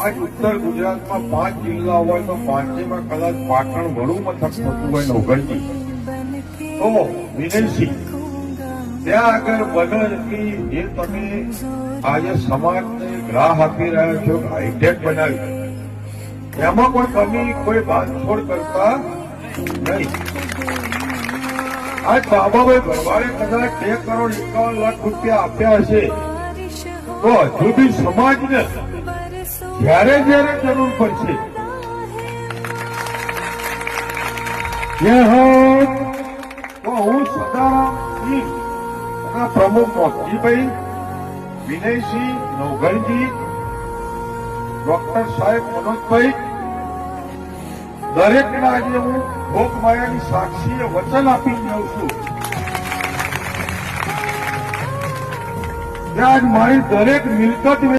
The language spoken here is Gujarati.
આજ ઉત્તર ગુજરાતમાં પાંચ જિલ્લા હોય તો પાંચેમાં કદાચ પાટણ વડું મથક થતું હોય નવગણજી તો વિનયસિંહ ત્યાં આગળ એટલી જે તમે આજે સમાજને ગ્રાહ આપી રહ્યા છો, હાઈટેક બનાવી એમાં કોઈ તમે કોઈ બાંધછોડ કરતા નહીં. આજ બાબાભાઈ ભરવાડે કદાચ બે કરોડ એકાવન લાખ રૂપિયા આપ્યા હશે. તો હજુ સમાજને જ્યારે જ્યારે જરૂર પડશે. હું. સદારામ સિંહ પ્રમુખ મોતીભાઈ, વિનયસિંહ નવઘણજી ડોક્ટર સાહેબ મનોજભાઈ, દરેકના આજે હું લોકમાયાની સાક્ષીએ વચન આપી જાઉં છું. આજ મારી દરેક મિલકત